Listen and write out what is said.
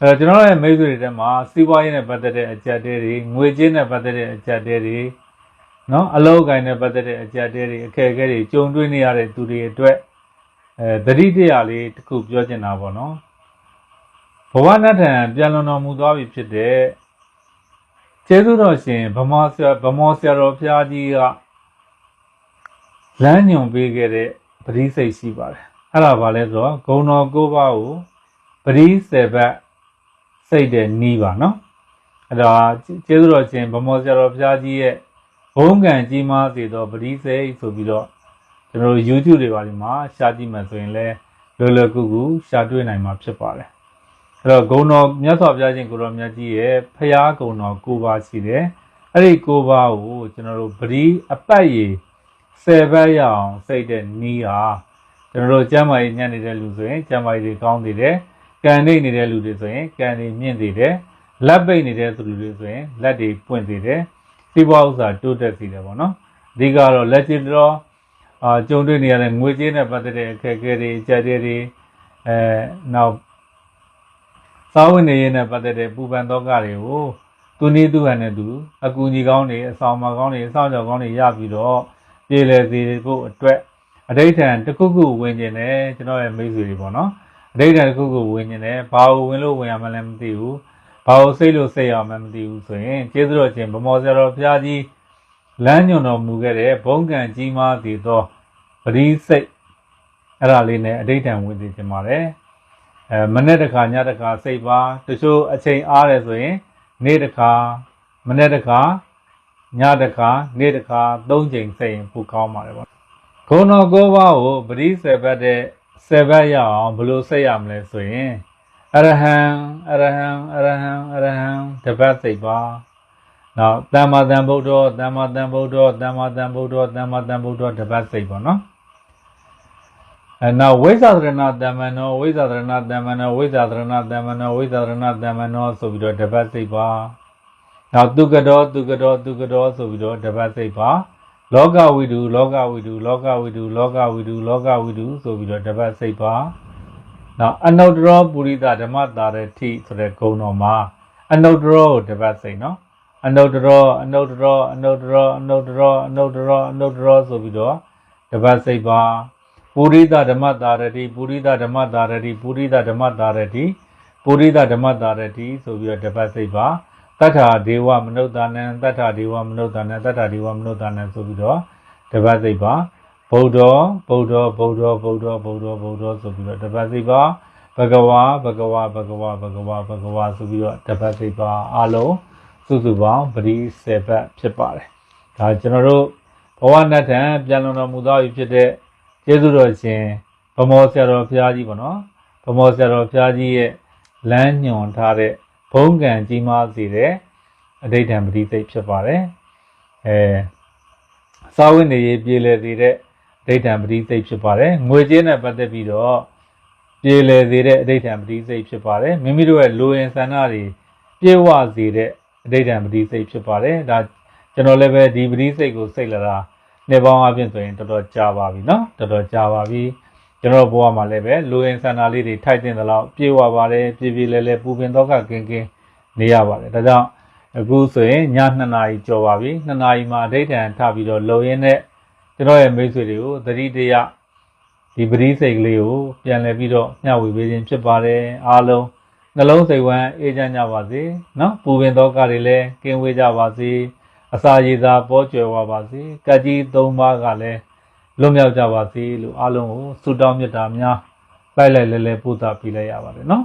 အဲတော့ကျွန်တော်ရဲ့မိတ်ဆွေတွေထဲမှာစီးပွားရေးနဲ့ပတ်သက်တဲ့အကြက်တဲတွေငွေကြေးနဲ့ပတ်သက်တဲ့အကြက်တဲတွေနော်အလောက်ကိုင်းနဲ့ပတ်သက်တဲ့အကြက်တဲတွေအခက်အခဲတွေကြုံတွေ့နေရတဲ့သူတွေအတွက်အဲသတိတရားလေးတစ်ခုပြောချင်တာပေါ့နော်ဘဝနတ်ထံပြန်လွန်တော်မူသွားပြီဖြစ်တဲ့ကျေးဇူးတော်ရှင်ဗမောဆရာဗမောဆရာတော်ဘုရားကြီးကလမ်းညွန်ပေးခဲ့တဲ့ပရိစိတ်ရှိပါတယ်အဲ့ဒါဘာလဲဆိုတော့ဂုံတော်၉ပါးကိုပရိစေဘတ် စိတ်တဲ့နီးပါနော်အဲ့ဒါကျေးဇူးတော်ရှင်ဗမောဆရာတော်ဘုရားကြီးရဲ့ဘုံကံကြီးမားစေသောပရိစိတ်ဆိုပြီးတော့ကျွန်တော်တို့ YouTube တွေပါဒီမှာရှာကြည့်မှဆိုရင်လည်းလွယ်လွယ်ကူကူရှာတွေ့နိုင်မှာဖြစ်ပါတယ်အဲ့တော့ဂုံတော်မြတ်စွာဘုရားရှင်ကိုတော်မြတ်ကြီးရဲ့ဖရာဂုံတော်၉ပါးရှိတယ်အဲ့ဒီ၉ပါးကိုကျွန်တော်တို့ပရိအပတ်ရည်10ဘက်ရအောင်စိတ်တဲ့နီးဟာကျွန်တော်တို့ကျမ်းမာရေးညံ့နေတဲ့လူဆိုရင်ကျမ်းမာရေးတွေကောင်းနေတယ် ကန်နေနေတဲ့လူတွေဆိုရင်ကန်တွေမြင့်စေတယ်လက်ပိတ်နေတဲ့သူတွေဆိုရင်လက်တွေပွင့်စေတယ်စီးပွားဥစ္စာတိုးတက်စေတယ်ပေါ့နော်အဓိကတော့လက်ချစ်တော်အာကြုံတွေ့နေရတဲ့ငွေကြေးနဲ့ပတ်သက်တဲ့အခက်အခဲတွေကြက်တဲတွေအဲနောက်စာဝင်နေရနဲ့ပတ်သက်တဲ့ပူပန်တော့ကတွေကိုသူနည်းသူဟန်နဲ့သူအကူအညီကောင်းတွေအဆောင်မကောင်းတွေအဆောင်ကြောကောင်းတွေရပြီးတော့ပြည်လဲစေဖို့အတွက်အဋိဋ္ဌံတစ်ခုခုဝင်ကျင်တယ်ကျွန်တော်ရဲ့မိတ်ဆွေတွေပေါ့နော် အဋိဌာန်တစ်ခုကိုဝင်နေတယ်ဘာကိုဝင်လို့ဝင်ရမှလည်းမသိဘူးဘာကိုစိတ်လို့စိတ်ရမှမသိဘူးဆိုရင်ကျေးဇူးတော်ရှင်ဗမောဆရာတော်ဘုရားကြီးလမ်းညွန်တော်မူခဲ့တဲ့ဘုံကံကြီးမားတည်သောပရိစိတ်အဲ့ဒါလေးနဲ့အဋိဌာန်ဝင်သိချင်ပါတယ်အဲမနေ့တစ်ခါညတစ်ခါစိတ်ပါတချို့အချိန်အားတယ်ဆိုရင် နေ့တစ်ခါမနေ့တစ်ခါညတစ်ခါနေ့တစ်ခါသုံးချိန်စိတ်ရင်ပိုကောင်းပါတယ်ပေါ့ဂုဏတော်ကိုးပါးကိုပရိစေဘတ်တဲ့ ဆယ်ဘက်ရအောင်ဘယ်လိုဆက်ရမလဲဆိုရင်အရဟံအရဟံအရဟံအရဟံတပတ်စိတ်ပါနောက်တမ္မာတန်ဗုဒ္ဓတမ္မာတန်ဗုဒ္ဓတမ္မာတန်ဗုဒ္ဓတမ္မာတန်ဗုဒ္ဓတပတ်စိတ်ပါနော်အဲနောက်ဝိဇာသရဏတမ္မနောဝိဇာသရဏတမ္မနောဝိဇာသရဏတမ္မနောဝိဇာသရဏတမ္မနောဆိုပြီးတော့တပတ်စိတ်ပါနောက်တုကတော်တုကတော်တုကတော်ဆိုပြီးတော့တပတ်စိတ်ပါ လောကဝိတုလောကဝိတုလောကဝိတုလောကဝိတုလောကဝိတုဆိုပြီးတော့တပတ်စိတ်ပါနောက်အနုတ္တရောပုရိသဓမ္မတာရတိဆိုတဲ့ဂုဏ်တော်မှာအနုတ္တရောကိုတပတ်စိတ်နော်အနုတ္တရောအနုတ္တရောအနုတ္တရောအနုတ္တရောအနုတ္တရောအနုတ္တရောဆိုပြီးတော့တပတ်စိတ်ပါပုရိသဓမ္မတာရတိပုရိသဓမ္မတာရတိပုရိသဓမ္မတာရတိပုရိသဓမ္မတာရတိဆိုပြီးတော့တပတ်စိတ်ပါ တတ္ထာဒေဝမနုဿာနံတတ္ထာဒေဝမနုဿာနံတတ္ထာဒေဝမနုဿာနံဆိုပြီးတော့တပတ်စိတ်ပါဗုဒ္ဓဗုဒ္ဓဗုဒ္ဓဗုဒ္ဓဗုဒ္ဓဗုဒ္ဓဆိုပြီးတော့တပတ်စိတ်ပါဘဂဝါဘဂဝါဘဂဝါဘဂဝါဘဂဝါဆိုပြီးတော့တပတ်စိတ်ပါအလုံးစုစုပေါင်းပရိစေဘတ်ဖြစ်ပါတယ်ဒါကျွန်တော်တို့ဘဝနတ်ထံပြန်လွန်တော်မူသောပြီဖြစ်တဲ့ကျေးဇူးတော်ရှင်ဗမောဆရာတော်ဘုရားကြီးပေါ့နော်ဗမောဆရာတော်ဘုရားကြီးရဲ့လမ်းညွန်ထားတဲ့ ဘုံကံကြီးမားစေတဲ့အဋိဋ္ဌံပရိသိတ်ဖြစ်ပါတယ်အဲစာဝိနေရေးပြေလည်စေတဲ့ဒိဋ္ဌံပရိသိတ်ဖြစ်ပါတယ်ငွေကြေးနဲ့ပတ်သက်ပြီးတော့ပြေလည်စေတဲ့အဋိဋ္ဌံပရိသိတ်ဖြစ်ပါတယ်မိမိတို့ရဲ့လူရင်ဆန္ဒတွေပြေဝစေတဲ့အဋိဋ္ဌံပရိသိတ်ဖြစ်ပါတယ်ဒါကျွန်တော်လည်းပဲဒီပရိသိတ်ကိုစိတ်လာတာနှစ်ပေါင်းအပြင်ဆိုရင်တော်တော်ကြာပါပြီเนาะတော်တော်ကြာပါပြီ ကျွန်တော်ဘဝမှာလည်းပဲလိုရင်ဆန္ဒလေးတွေထိုက်တင်သလောက်ပြေဝပါတယ်ပြေပြေလဲလဲပူပင်တော့ကကင်းကင်းနေရပါတယ်ဒါကြောင့်အခုဆိုရင်ည2နာရီကျော်ပါပြီ2နာရီမှာအဋ္ဌံထပြီးတော့လုံရင်းနဲ့ကျွန်တော်ရဲ့မိတ်ဆွေတွေကိုသတိတရားဒီပရိစိတ်ကလေးကိုပြန်လည်ပြီးတော့မျှဝေပေးခြင်းဖြစ်ပါတယ်အားလုံးနှလုံးစိတ်ဝမ်းအေးချမ်းကြပါစေနော်ပူပင်တော့ကတွေလည်းကင်းဝေးကြပါစေအစာရည်သာပေါ်ကျွယ်ဝပါစေကကြီး၃ပါးကလည်း လွတ်မြောက်ကြပါစေလို့အားလုံးကိုဆုတောင်းမြတ်တာများလိုက်လိုက်လဲလဲပို့သပေးလိုက်ရပါတယ်နော်